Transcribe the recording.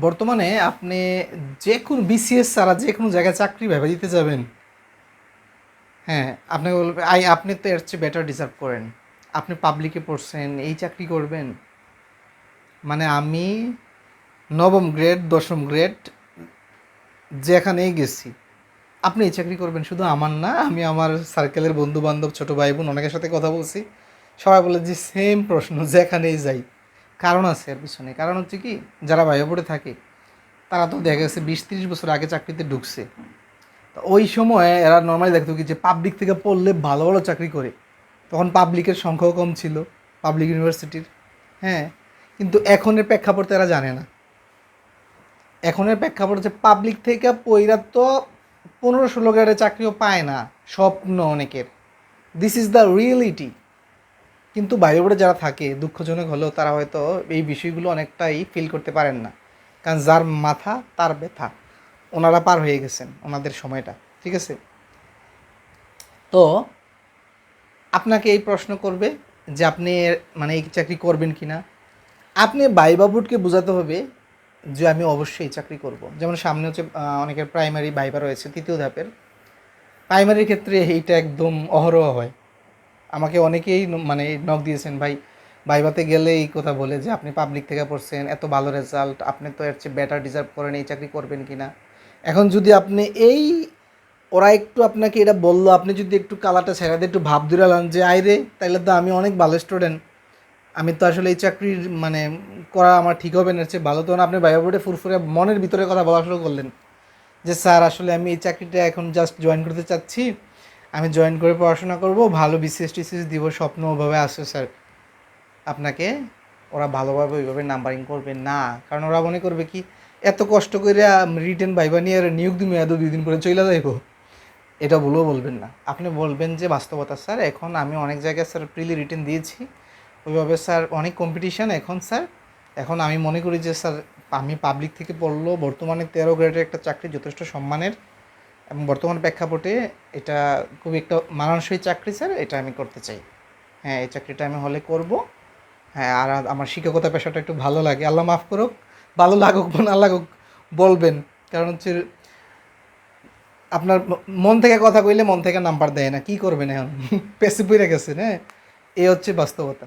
বর্তমানে আপনি যে কোনো বিসিএস ছাড়া যে কোনো জায়গায় চাকরি ভেবে দিতে যাবেন। হ্যাঁ আপনি বলবে আই, আপনি তো এর চেয়ে বেটার ডিজার্ভ করেন। আপনি পাবলিকে পড়ছেন, এই চাকরি করবেন। মানে আমি নবম গ্রেড দশম গ্রেড যেখানেই গেছি, আপনি এই চাকরি করবেন। শুধু আমার না, আমি আমার সার্কেলের বন্ধু বান্ধব ছোটো ভাই বোন অনেকের সাথে কথা বলছি। সবাই বলে যে সেম প্রশ্ন, যেখানেই যাই। কারণ আছে এর পিছনে। কারণ হচ্ছে কি, যারা পড়ে থাকে, তারা তো দেখা গেছে বিশ তিরিশ বছর আগে চাকরিতে ঢুকছে। তো ওই সময় এরা নর্মালি দেখতো কি যে পাবলিক থেকে পড়লে ভালো ভালো চাকরি করে। তখন পাবলিকের সংখ্যাও কম ছিল পাবলিক ইউনিভার্সিটির হ্যাঁ কিন্তু এখনের প্রেক্ষাপট এরা জানে না। এখনের প্রেক্ষাপট হচ্ছে পাবলিক থেকে পইরা তো পনেরো ষোলো গ্রেডের চাকরিও পায় না, স্বপ্ন অনেকের। দিস ইজ দ্য রিয়েলিটি কিন্তু বাইরে যারা থাকে, দুঃখজনক হলেও তারা হয়তো এই বিষয়গুলো অনেকটাই ফিল করতে পারেন না। কারণ যার মাথা, তার ব্যথা, ওনারা পার হয়ে গেছেন ওনাদের সময়টা, ঠিক আছে? তো আপনাকে এই প্রশ্ন করবে যে আপনি মানে এই চাকরি করবেন কি না আপনি বাইবাবুটকে বোঝাতে হবে যে আমি অবশ্যই এই চাকরি করব। যেমন সামনে হচ্ছে অনেকের প্রাইমারি বাইবা রয়েছে, তৃতীয় ধাপের। প্রাইমারির ক্ষেত্রে এইটা একদম অহরহ হয়। আমাকে অনেকেই মানে নক দিয়েছেন, ভাই ভাইবাতে গেলে এই কথা বলে যে আপনি পাবলিক থেকে পড়ছেন, এত ভালো রেজাল্ট আপনি তো এর চেয়ে বেটার ডিজার্ভ করেন, এই চাকরি করবেন কি না এখন যদি আপনি এই, ওরা একটু আপনাকে এটা বলল, আপনি যদি একটু কালারটা ছেড়ে দিয়ে একটু ভাব দিলাম যে আইরে তাইলে তো আমি অনেক ভালো স্টুডেন্ট আমি তো আসলে এই চাকরির মানে করা আমার ঠিক হবে না চেয়ে ভালো। তখন আপনি বাইরে বোর্ডে ফুরফুরে মনের ভিতরে কথা বলা শুরু করলেন যে, স্যার, আসলে আমি এই চাকরিটা এখন জাস্ট জয়েন করতে চাচ্ছি আমি জয়েন করে পড়াশোনা করব, ভালো বিসিএস টিসিএস দিব, স্বপ্ন ওভাবে আসছে স্যার আপনাকে ওরা ভালোভাবে ওইভাবে নাম্বারিং করবে না, কারণ ওরা মনে করবে কি, এত কষ্ট করে রিটার্ন ভাইবা নিয়ে আর নিয়োগ দিবে এত দুই দিন পরে চলে যাইব। এটা বলেও বলবেন না। আপনি বলবেন যে বাস্তবতা স্যার এখন আমি অনেক জায়গায় স্যার প্রিলি রিটার্ন দিয়েছি। ওইভাবে স্যার অনেক কম্পিটিশান এখন স্যার এখন আমি মনে করি যে স্যার আমি পাবলিক থেকে পড়ল, বর্তমানে তেরো গ্রেডের একটা চাকরি, যথেষ্ট সম্মানের। এবং বর্তমান প্রেক্ষাপটে এটা খুব একটা মানানসই চাকরি, স্যার, এটা আমি করতে চাই। হ্যাঁ এই চাকরিটা আমি হলে করব। হ্যাঁ আর আমার শিক্ষকতা পেশাটা একটু ভালো লাগে। আল্লাহ মাফ করুক, ভালো লাগুক বা না লাগুক, বলবেন। কারণ হচ্ছে আপনার মন থেকে কথা কইলে মন থেকে নাম্বার দেয় না। কি করবেন এখন? পেসি পড়ে গেছেন হ্যাঁ? এই হচ্ছে বাস্তবতা।